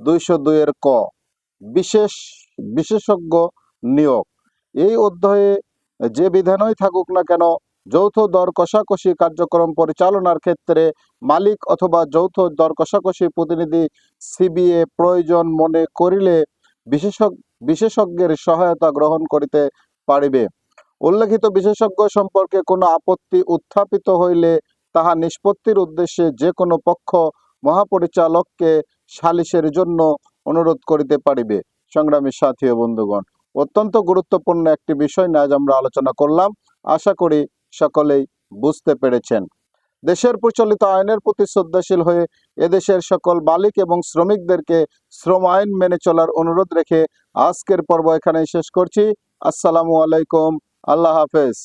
দুইশো দুইয়ের ক। বিশেষ, বিশেষজ্ঞ নিয়োগ। এই অধ্যায়ে যে বিধানই থাকুক না কেন, যৌথ দর কষাকষি কার্যক্রম পরিচালনার ক্ষেত্রে মালিক অথবা যৌথ দর কষাকষি প্রতিনিধি সিবিএ প্রয়োজন মনে করিলে বিশেষজ্ঞ, বিশেষজ্ঞের সহায়তা গ্রহণ করিতে পারিবে। উল্লেখিত বিশেষজ্ঞ সম্পর্কে কোনো আপত্তি উত্থাপিত হইলে তাহা নিষ্পত্তির উদ্দেশ্যে যে কোনো পক্ষ মহাপরিচালককে সালিসের জন্য অনুরোধ করিতে পারিবে, সংগ্রামী সাথী ও বন্ধুগণ। অত্যন্ত গুরুত্বপূর্ণ একটি বিষয় নিয়ে আজ আমরা আলোচনা করলাম। আশা করি সকলেই বুঝতে পেরেছেন। দেশের প্রচলিত আইনের প্রতি শ্রদ্ধাশীল হয়ে এদেশের সকল বালিক এবং শ্রমিকদেরকে শ্রম আইন মেনে চলার অনুরোধ রেখে আজকের পর্ব এখানেই শেষ করছি। আসসালামু আলাইকুম। আল্লাহ হাফেজ।